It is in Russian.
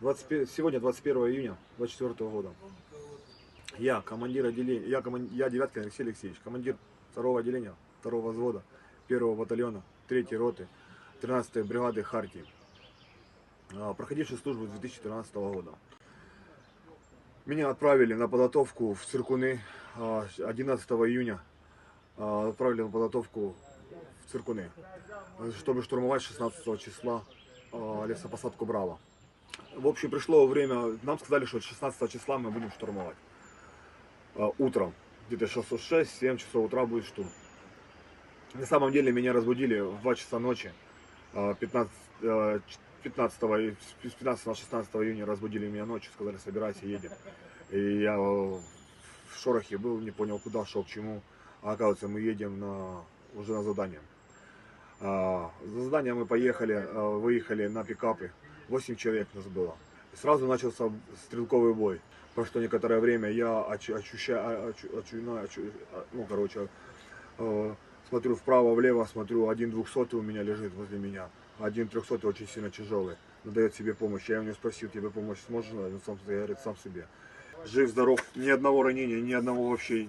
25 сегодня 21 июня 24 года. Я, командир отделения, я, коман- я Девяткин Алексей Алексеевич, командир второго отделения, второго взвода, первого батальона, третьей роты, 13-й бригады Хартии, а, проходивший службу с 2013 года. Меня отправили на подготовку в Циркуны а, 11 июня. а, Отправили на подготовку в Циркуны, чтобы штурмовать 16 числа а, лесопосадку Браво. В общем, пришло время, нам сказали, что 16 числа мы будем штурмовать. А, Утром, где-то часов 6-7 часов утра будет штурм. На самом деле меня разбудили в 2 часа ночи, а, 15, э, 15, и- с 15 на 16 июня разбудили меня ночью, сказали, собирайся, едем. И я в шорохе был, не понял, куда шел, к чему. А оказывается, мы едем на, уже на задание. А, За задание мы поехали, а, выехали на пикапы. 8 человек нас было. И сразу начался стрелковый бой. Прошло некоторое время, я ощущаю, очу- очу- ну, короче, э, смотрю вправо-влево, смотрю, один двухсотый у меня лежит возле меня, один трехсотый очень сильно тяжелый, но себе помощь. Я у него спросил, тебе помочь сможешь? Он сам, говорит, сам себе. Жив, здоров, ни одного ранения, ни одного вообще